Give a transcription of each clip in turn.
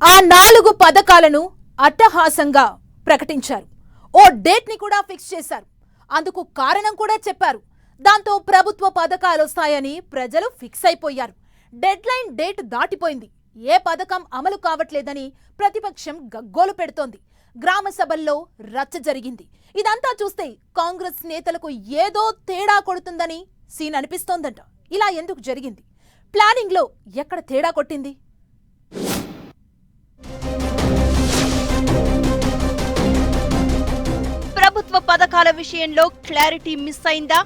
ఆ నాలుగు పథకాలను అట్టహాసంగా ప్రకటించారు. ఓ డేట్ని కూడా ఫిక్స్ చేశారు. అందుకు కారణం కూడా చెప్పారు. దాంతో ప్రభుత్వ పథకాలు వస్తాయని ప్రజలు ఫిక్స్ అయిపోయారు. డెడ్ లైన్ డేట్ దాటిపోయింది. ఏ పథకం అమలు కావట్లేదని ప్రతిపక్షం గగ్గోలు పెడుతోంది. గ్రామ సభల్లో రచ్చ జరిగింది. ఇదంతా చూస్తే కాంగ్రెస్ నేతలకు ఏదో తేడా కొడుతుందని సీన్ అనిపిస్తోందంట. ఇలా ఎందుకు జరిగింది? ప్లానింగ్లో ఎక్కడ తేడా కొట్టింది? పథకాల విషయంలో క్లారిటీ మిస్ అయిందా?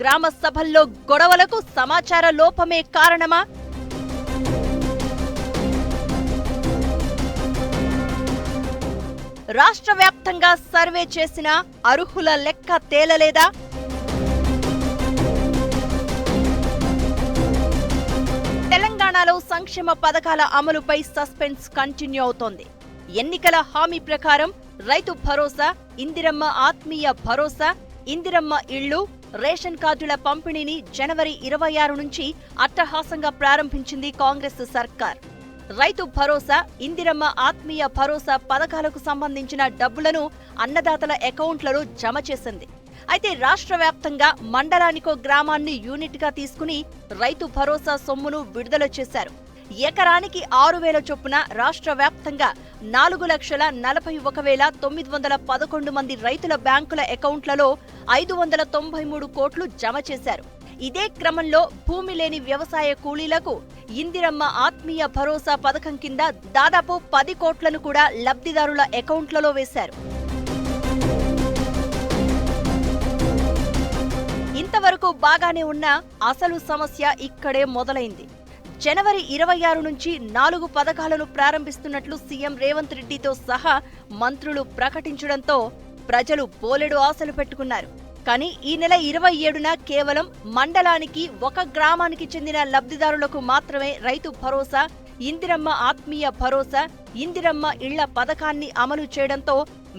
గ్రామ సభల్లో గొడవలకు సమాచార లోపమే కారణమా? రాష్ట్ర వ్యాప్తంగా సర్వే చేసిన అర్హుల లెక్క తేలలేదా? తెలంగాణలో సంక్షేమ పథకాల అమలుపై సస్పెన్స్ కంటిన్యూ అవుతోంది. ఎన్నికల హామీ ప్రకారం రైతు భరోసా ఇందిరమ్మ ఆత్మీయ భరోసా ఇందిరమ్మ ఇళ్ళు రేషన్ కార్డుల పంపిణీని జనవరి ఇరవై ఆరు నుంచి అట్టహాసంగా ప్రారంభించింది కాంగ్రెస్ సర్కార్. రైతు భరోసా ఇందిరమ్మ ఆత్మీయ భరోసా పథకాలకు సంబంధించిన డబ్బులను అన్నదాతల అకౌంట్లలో జమ చేసింది. అయితే రాష్ట్ర వ్యాప్తంగా మండలానికో గ్రామాన్ని యూనిట్గా తీసుకుని రైతు భరోసా సొమ్మును విడుదల చేశారు. ఎకరానికి ఆరు వేల చొప్పున రాష్ట్ర వ్యాప్తంగా నాలుగు లక్షల నలభై ఒక వేల తొమ్మిది వందల పదకొండు మంది రైతుల బ్యాంకుల అకౌంట్లలో ఐదు వందల తొంభై మూడు కోట్లు జమ చేశారు. ఇదే క్రమంలో భూమి లేని వ్యవసాయ కూలీలకు ఇందిరమ్మ ఆత్మీయ భరోసా పథకం కింద దాదాపు పది కోట్లను కూడా లబ్ధిదారుల అకౌంట్లలో వేశారు. ఇంతవరకు బాగానే ఉన్న అసలు సమస్య ఇక్కడే మొదలైంది. జనవరి ఇరవై ఆరు నుంచి నాలుగు పథకాలను ప్రారంభిస్తున్నట్లు సీఎం రేవంత్ రెడ్డితో సహా మంత్రులు ప్రకటించడంతో ప్రజలు బోలెడు ఆశలు పెట్టుకున్నారు. కానీ ఈ నెల ఇరవై ఏడున కేవలం మండలానికి ఒక గ్రామానికి చెందిన లబ్ధిదారులకు మాత్రమే రైతు భరోసా ఇందిరమ్మ ఆత్మీయ భరోసా ఇందిరమ్మ ఇళ్ళ పథకాన్ని అమలు చేయడంతో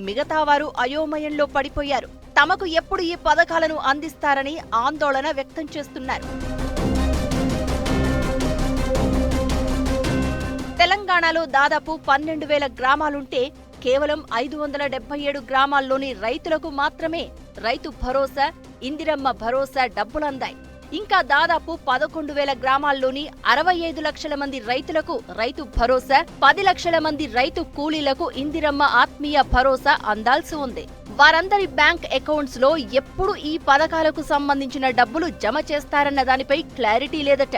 మిగతా వారు అయోమయంలో పడిపోయారు. తమకు ఎప్పుడు ఈ పథకాలను అందిస్తారని ఆందోళన వ్యక్తం చేస్తున్నారు. తెలంగాణలో దాదాపు పన్నెండు వేల గ్రామాలుంటే కేవలం ఐదు వందల డెబ్బై ఏడు గ్రామాల్లోని రైతులకు మాత్రమే రైతు భరోసా ఇందిరమ్మ భరోసా డబ్బులందాయి. ఇంకా దాదాపు పదకొండు వేల గ్రామాల్లోని అరవై ఐదు లక్షల మంది రైతులకు రైతు భరోసా పది లక్షల మంది రైతు కూలీలకు ఇందిరమ్మ ఆత్మీయ భరోసా అందాల్సి ఉంది. వారందరి బ్యాంక్ అకౌంట్స్లో ఎప్పుడు ఈ పథకాలకు సంబంధించిన డబ్బులు జమ చేస్తారన్న దానిపై క్లారిటీ లేదట.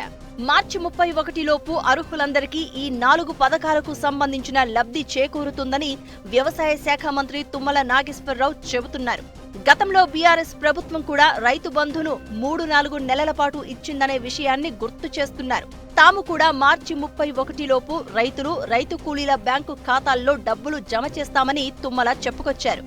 మార్చి ముప్పై ఒకటిలోపు అర్హులందరికీ ఈ నాలుగు పథకాలకు సంబంధించిన లబ్ధి చేకూరుతుందని వ్యవసాయ శాఖ మంత్రి తుమ్మల నాగేశ్వరరావు చెబుతున్నారు. గతంలో బీఆర్ఎస్ ప్రభుత్వం కూడా రైతు బంధును మూడు నాలుగు నెలల పాటు ఇచ్చిందనే విషయాన్ని గుర్తు చేస్తున్నారు. తాము కూడా మార్చి ముప్పై ఒకటిలోపు రైతులు రైతు కూలీల బ్యాంకు ఖాతాల్లో డబ్బులు జమ చేస్తామని తుమ్మల చెప్పుకొచ్చారు.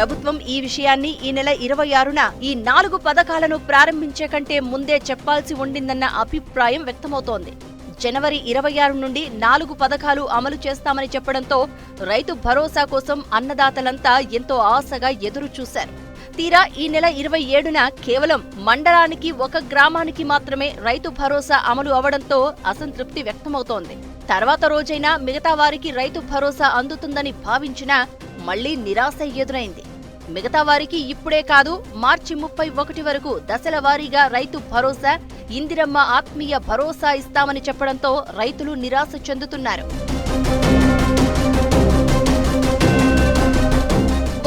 ప్రభుత్వం ఈ విషయాన్ని ఈ నెల ఇరవై ఆరున ఈ నాలుగు పథకాలను ప్రారంభించే కంటే ముందే చెప్పాల్సి ఉండిందన్న అభిప్రాయం వ్యక్తమవుతోంది. జనవరి ఇరవై ఆరు నుండి నాలుగు పథకాలు అమలు చేస్తామని చెప్పడంతో రైతు భరోసా కోసం అన్నదాతలంతా ఎంతో ఆశగా ఎదురు చూశారు. తీరా ఈ నెల ఇరవై ఏడున కేవలం మండలానికి ఒక గ్రామానికి మాత్రమే రైతు భరోసా అమలు అవడంతో అసంతృప్తి వ్యక్తమవుతోంది. తర్వాత రోజైనా మిగతా వారికి రైతు భరోసా అందుతుందని భావించినా మళ్ళీ నిరాశ ఎదురైంది. మిగతా వారికి ఇప్పుడే కాదు మార్చి ముప్పై ఒకటి వరకు దశల వారీగా రైతు భరోసా ఇందిరమ్మ ఆత్మీయ భరోసా ఇస్తామని చెప్పడంతో రైతులు నిరాశ చెందుతున్నారు.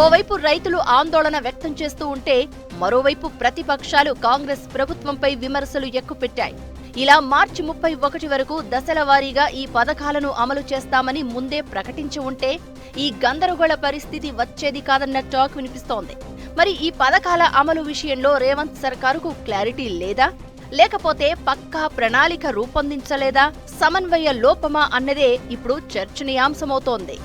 ఓవైపు రైతులు ఆందోళన వ్యక్తం చేస్తూ ఉంటే మరోవైపు ప్రతిపక్షాలు కాంగ్రెస్ ప్రభుత్వంపై విమర్శలు ఎక్కుపెట్టాయి. ఇలా మార్చి ముప్పై ఒకటి వరకు దశల వారీగా ఈ పథకాలను అమలు చేస్తామని ముందే ప్రకటించి ఉంటే ఈ గందరగోళ పరిస్థితి వచ్చేది కాదన్న టాక్ వినిపిస్తోంది. మరి ఈ పథకాల అమలు విషయంలో రేవంత్ సర్కారుకు క్లారిటీ లేదా? లేకపోతే పక్కా ప్రణాళిక రూపొందించలేదా? సమన్వయ లోపమా అన్నదే ఇప్పుడు చర్చనీయాంశమవుతోంది.